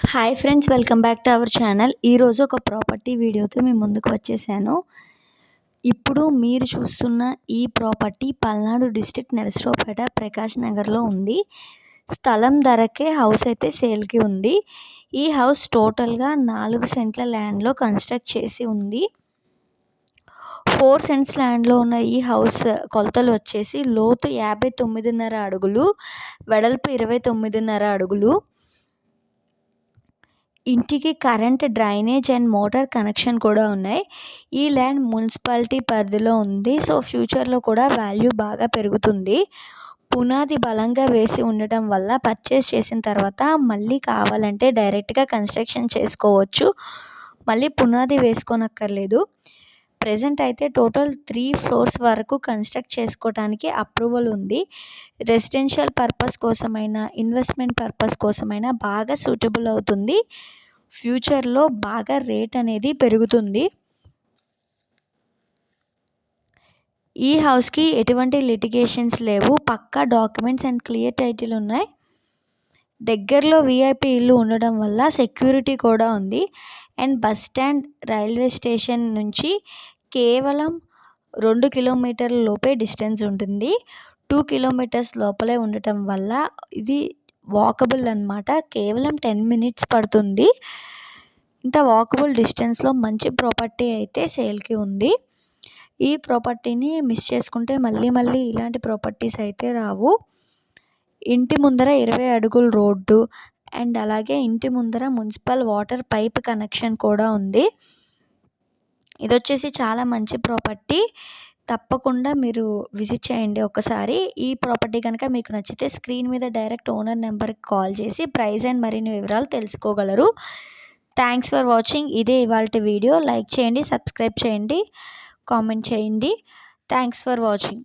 Hi friends welcome back to our channel ఈరోజు ఒక property వీడియోతో మేము ముందుకు వచ్చేసాను. ఇప్పుడు మీరు చూస్తున్న ఈ ప్రాపర్టీ పల్నాడు డిస్టిక్ నరసరావుపేట ప్రకాష్ నగర్లో ఉంది. స్థలం ధరకే హౌస్ అయితే సేల్కి ఉంది. ఈ హౌస్ టోటల్గా నాలుగు సెంట్ల ల్యాండ్లో కన్స్ట్రక్ట్ చేసి ఉంది. ఫోర్ సెంట్స్ ల్యాండ్లో ఉన్న ఈ హౌస్ కొలతలు వచ్చేసి లోతు యాభై తొమ్మిదిన్నర అడుగులు వెడల్పు ఇరవై తొమ్మిదిన్నర అడుగులు ఇంటికి current drainage and motor connection కూడా ఉన్నాయి. ఈ ల్యాండ్ మున్సిపాలిటీ పరిధిలో ఉంది. సో ఫ్యూచర్లో కూడా వాల్యూ బాగా పెరుగుతుంది. పునాది బలంగా వేసి ఉండటం వల్ల పర్చేస్ చేసిన తర్వాత మళ్ళీ కావాలంటే డైరెక్ట్గా కన్స్ట్రక్షన్ చేసుకోవచ్చు. మళ్ళీ పునాది వేసుకోనక్కర్లేదు. ప్రజెంట్ అయితే టోటల్ త్రీ ఫ్లోర్స్ వరకు కన్స్ట్రక్ట్ చేసుకోవడానికి అప్రూవల్ ఉంది. రెసిడెన్షియల్ పర్పస్ కోసమైనా ఇన్వెస్ట్మెంట్ పర్పస్ కోసమైనా బాగా సూటబుల్ అవుతుంది. ఫ్యూచర్లో బాగా రేట్ అనేది పెరుగుతుంది. ఈ హౌస్కి ఎటువంటి లిటిగేషన్స్ లేవు. పక్కా డాక్యుమెంట్స్ అండ్ క్లియర్ టైటిల్ ఉన్నాయి. దగ్గరలో విఐపి ఇల్లు ఉండడం వల్ల సెక్యూరిటీ కూడా ఉంది. And bus stand railway station నుంచి కేవలం రెండు కిలోమీటర్ల లోపే డిస్టెన్స్ ఉంటుంది. టూ కిలోమీటర్స్ లోపలే ఉండటం వల్ల ఇది వాకబుల్ అనమాట కేవలం టెన్ మినిట్స్ పడుతుంది. ఇంత వాకబుల్ డిస్టెన్స్లో మంచి ప్రాపర్టీ అయితే సేల్కి ఉంది. ఈ ప్రాపర్టీని మిస్ చేసుకుంటే మళ్ళీ మళ్ళీ ఇలాంటి ప్రాపర్టీస్ అయితే రావు. ఇంటి ముందర ఇరవై అడుగుల రోడ్డు అండ్ అలాగే ఇంటి ముందర మున్సిపల్ వాటర్ పైప్ కనెక్షన్ కూడా ఉంది. ఇది వచ్చేసి చాలా మంచి ప్రాపర్టీ. తప్పకుండా మీరు విజిట్ చేయండి ఒకసారి. ఈ ప్రాపర్టీ కనుక మీకు నచ్చితే స్క్రీన్ మీద డైరెక్ట్ ఓనర్ నెంబర్కి కాల్ చేసి ప్రైస్ అండ్ మరిన్ని వివరాలు తెలుసుకోగలరు. Thanks for watching. ఇదే ఇవాళ వీడియో. లైక్ చేయండి సబ్స్క్రైబ్ చేయండి కామెంట్ చేయండి. Thanks for watching.